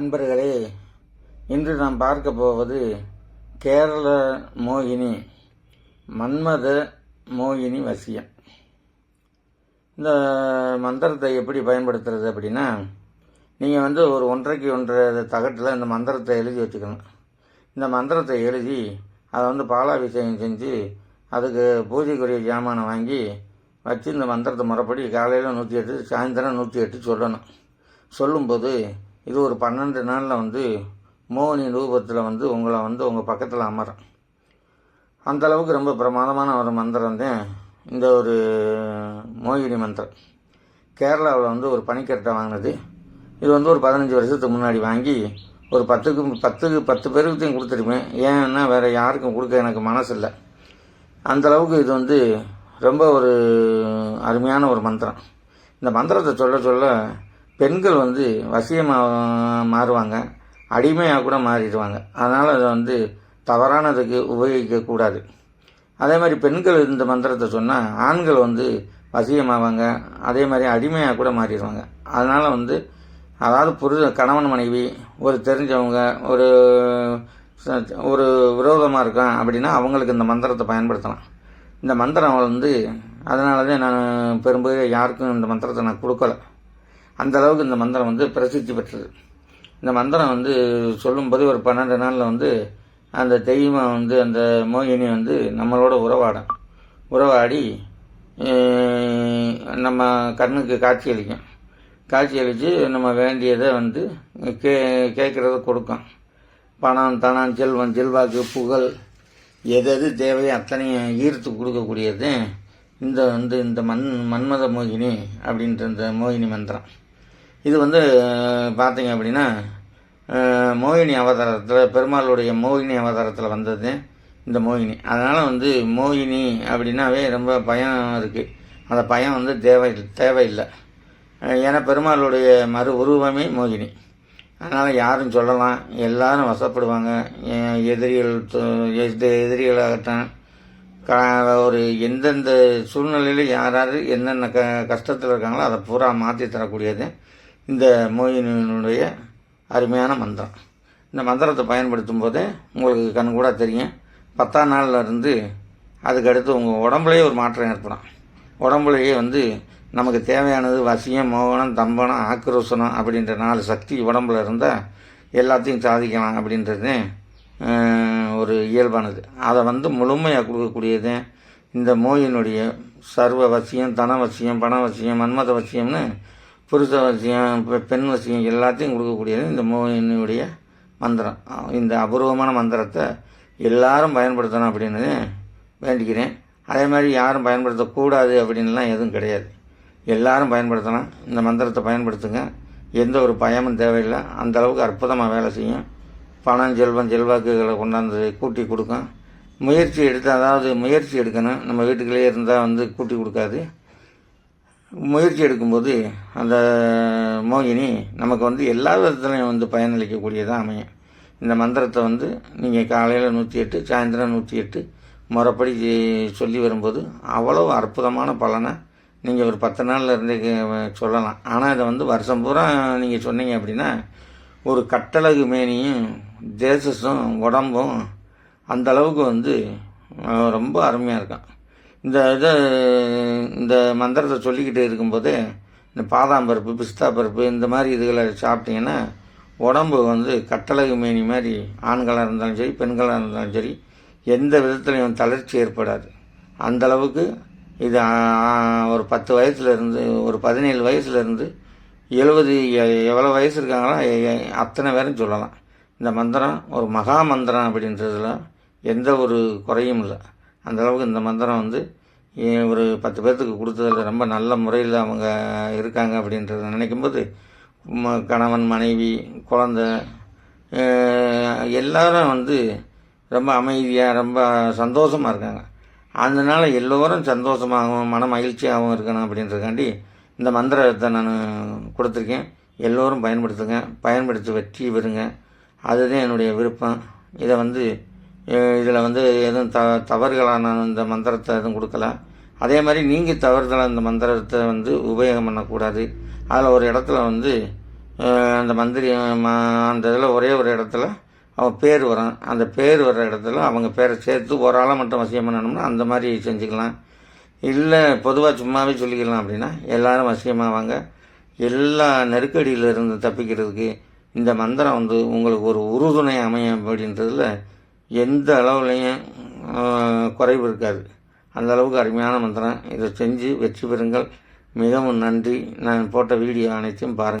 அன்பர்களே இன்று நாம் பார்க்க போவது கேரள மோகினி மன்மத மோகினி வசியம். இந்த மந்திரத்தை எப்படி பயன்படுத்துறது அப்படின்னா நீங்கள் வந்து ஒரு ஒன்றைக்கு ஒன்றரை தகட்டில் இந்த மந்திரத்தை எழுதி வச்சுக்கணும். இந்த மந்திரத்தை எழுதி அதை வந்து பாலாபிஷேகம் செஞ்சு அதுக்கு பூஜைக்குரிய ஜாமானை வாங்கி வச்சு இந்த மந்திரத்தை முறைப்படி காலையில் நூற்றி எட்டு சாயந்தரம் நூற்றி எட்டு சொல்லணும். சொல்லும்போது இது ஒரு பன்னெண்டு நாளில் வந்து மோகினி ரூபத்தில் வந்து உங்களை வந்து உங்கள் பக்கத்தில் அமரும் அந்த அளவுக்கு ரொம்ப பிரமாதமான ஒரு மந்திரம் தான் இந்த ஒரு மோகினி மந்திரம். கேரளாவில் வந்து ஒரு பனிக்கட்டை வாங்கினது. இது வந்து ஒரு பதினஞ்சு வருஷத்துக்கு முன்னாடி வாங்கி ஒரு பத்துக்கு பத்துக்கு பத்து பேருக்குத்தையும் கொடுத்துருப்பேன். ஏன்னா வேறு யாருக்கும் கொடுக்க எனக்கு மனசு இல்லை அந்த அளவுக்கு இது வந்து ரொம்ப ஒரு அருமையான ஒரு மந்திரம். இந்த மந்திரத்தை சொல்ல சொல்ல பெண்கள் வந்து வசியமாக மாறுவாங்க. அடிமையாக கூட மாறிடுவாங்க. அதனால் அதை வந்து தவறானதுக்கு உபயோகிக்கக்கூடாது அதே மாதிரி பெண்கள் இந்த மந்திரத்தை சொன்னால் ஆண்கள் வந்து வசியமாவாங்க. அதே மாதிரி அடிமையாக கூட மாறிடுவாங்க. அதனால் வந்து அதாவது புரித கணவன் மனைவி ஒரு தெரிஞ்சவங்க ஒரு ச- ஒரு விரோதமாக இருக்கான் அப்படின்னா அவங்களுக்கு இந்த மந்திரத்தை பயன்படுத்தலாம். இந்த மந்திரம் வந்து அதனால தான் நான் பெரும்பாலும் யாருக்கும் இந்த மந்திரத்தை நான் கொடுக்கல. அந்த அளவுக்கு இந்த மந்திரம் வந்து பிரசித்தி பெற்றது. இந்த மந்திரம் வந்து சொல்லும்போது ஒரு பன்னெண்டு நாளில் வந்து அந்த தெய்வம் வந்து அந்த மோகினி வந்து நம்மளோட உறவாடும். உறவாடி நம்ம கண்ணுக்கு காட்சி அளிக்கும். காட்சி அளித்து நம்ம வேண்டியதை வந்து கே கேட்குறத கொடுக்கும். பணம் தனம் செல்வம் செல்வாக்கு புகழ் எது எது தேவையோ அத்தனையும் ஈர்த்து கொடுக்கக்கூடியது இந்த வந்து இந்த மண் மன்மத மோகினி அப்படின்ற இந்த மோகினி மந்திரம். இது வந்து பார்த்தீங்க அப்படின்னா மோகினி அவதாரத்தில் பெருமாளுடைய மோகினி அவதாரத்தில் வந்தது இந்த மோகினி. அதனால் வந்து மோகினி அப்படின்னாவே ரொம்ப பயம் இருக்குது அந்த பயம் வந்து தேவை தேவையில்லை. ஏன்னா பெருமாளுடைய மறு உருவமே மோகினி. அதனால் யாரும் சொல்லலாம். எல்லாரும் வசப்படுவாங்க. எதிரிகள் து- எதிரிகளாகட்டும் க ஒரு எந்தெந்த சூழ்நிலையில் யார் யார் என்னென்ன க கஷ்டத்தில் இருக்காங்களோ அதை பூரா மாற்றி தரக்கூடியது இந்த மோகினியினுடைய அருமையான மந்திரம். இந்த மந்திரத்தை பயன்படுத்தும் போதே உங்களுக்கு கண் கூட தெரியும். பத்தாம் நாளில் இருந்து அதுக்கடுத்து உங்கள் உடம்புலேயே ஒரு மாற்றம் ஏற்படும். உடம்புலேயே வந்து நமக்கு தேவையானது வசியம் மோகனம் தம்பனம் ஆக்ரோசனம் அப்படின்ற நாலு சக்தி உடம்புல இருந்தால் எல்லாத்தையும் சாதிக்கலாம் அப்படின்றது ஒரு இயல்பானது. அதை வந்து முழுமையாக கொடுக்கக்கூடியது இந்த மோயினுடைய சர்வ வசியம் தன வசியம் பண வசியம் மன்மத வசியம்னு புருஷ வசியம் பெண் வசியம் எல்லாத்தையும் கொடுக்கக்கூடியது இந்த மோகினியுடைய மந்திரம். இந்த அபூர்வமான மந்திரத்தை எல்லாரும் பயன்படுத்தணும் அப்படின்னு வேண்டிக்கிறேன். அதே மாதிரி யாரும் பயன்படுத்தக்கூடாது அப்படின்லாம் எதுவும் கிடையாது. எல்லாரும் பயன்படுத்தலாம் இந்த மந்திரத்தை பயன்படுத்துங்க. எந்த ஒரு பயமும் தேவையில்லை. அந்தளவுக்கு அற்புதமாக வேலை செய்யும். பணம் செல்வம் செல்வாக்குகளை கொண்டாந்து கூட்டி கொடுக்கும். முயற்சி எடுத்து அதாவது முயற்சி எடுக்கணும். நம்ம வீட்டுக்குள்ளேயே இருந்தால் வந்து கூட்டி கொடுக்காது. முயற்சி எடுக்கும்போது அந்த மோகினி நமக்கு வந்து எல்லா விதத்துலையும் வந்து பயனளிக்கக்கூடியதாக அமையும். இந்த மந்திரத்தை வந்து நீங்கள் காலையில் நூற்றி எட்டு சாயந்தரம் நூற்றி எட்டு முறைப்படி சொல்லி வரும்போது அவ்வளோ அற்புதமான பலனை நீங்கள் ஒரு பத்து நாளில் இருந்து சொல்லலாம். ஆனால் இதை வந்து வருஷம் பூரா நீங்கள் சொன்னீங்க அப்படின்னா ஒரு கட்டழகு மேனியும் தேசஸும் உடம்பும் அந்தளவுக்கு வந்து ரொம்ப அருமையாக இருக்கும். இந்த இதை இந்த மந்திரத்தை சொல்லிக்கிட்டு இருக்கும்போது இந்த பாதாம் பருப்பு பிஸ்தா பருப்பு இந்த மாதிரி இதுகளை சாப்பிட்டிங்கன்னா உடம்பு வந்து கட்டழகு மேனி மாதிரி ஆண்களாக இருந்தாலும் சரி பெண்களாக இருந்தாலும் சரி எந்த விதத்துலையும் தளர்ச்சி ஏற்படாது. அந்த அளவுக்கு இது ஒரு பத்து வயசுலேருந்து ஒரு பதினேழு வயசுலேருந்து எழுபது எவ்வளோ வயசு இருக்காங்களோ அத்தனை பேரும் சொல்லலாம். இந்த மந்திரம் ஒரு மகா மந்திரம் அப்படின்றதுல எந்த ஒரு குறையும் இல்லை. அந்தளவுக்கு இந்த மந்திரம் வந்து ஒரு பத்து பேர்த்துக்கு கொடுத்ததில் ரொம்ப நல்ல முறையில் அவங்க இருக்காங்க அப்படின்றத நினைக்கும்போது ம- கணவன் மனைவி குழந்த எல்லாரும் வந்து ரொம்ப அமைதியாக ரொம்ப சந்தோஷமாக இருக்காங்க. அதனால எல்லோரும் சந்தோஷமாகவும் மன மகிழ்ச்சியாகவும் இருக்கணும் அப்படின்றதுக்காண்டி இந்த மந்திரத்தை நான் கொடுத்துருக்கேன். எல்லோரும் பயன்படுத்துங்க பயன்படுத்தி வெற்றி பெறுங்க. அதுதான் என்னுடைய விருப்பம். இதை வந்து இதில் வந்து எதுவும் த தவறுகளான இந்த மந்திரத்தை எதுவும் கொடுக்கல. அதே மாதிரி நீங்கள் தவறுதலாக இந்த மந்திரத்தை வந்து உபயோகம் பண்ணக்கூடாது. அதில் ஒரு இடத்துல வந்து அந்த மந்திரி அந்த இதில் ஒரே ஒரு இடத்துல அவன் பேர் வரும். அந்த பேர் வர்ற இடத்துல அவங்க பேரை சேர்த்து ஒரு ஆளை மட்டும் வசியம் பண்ணணும்னா அந்த மாதிரி செஞ்சுக்கலாம். இல்லை பொதுவாக சும்மாவே சொல்லிக்கலாம் அப்படின்னா எல்லோரும் வசியமாவாங்க. எல்லா நெருக்கடியிலிருந்து தப்பிக்கிறதுக்கு இந்த மந்திரம் வந்து உங்களுக்கு ஒரு உறுதுணை அமையும் அப்படின்றதுல எந்த அளவுலையும் குறைவு இருக்காது. அந்த அளவுக்கு அருமையான மந்திரம். இதை செஞ்சு வெற்றி பெறுங்கள். மிகவும் நன்றி. நான் போட்ட வீடியோ அனைத்தையும் பாருங்கள்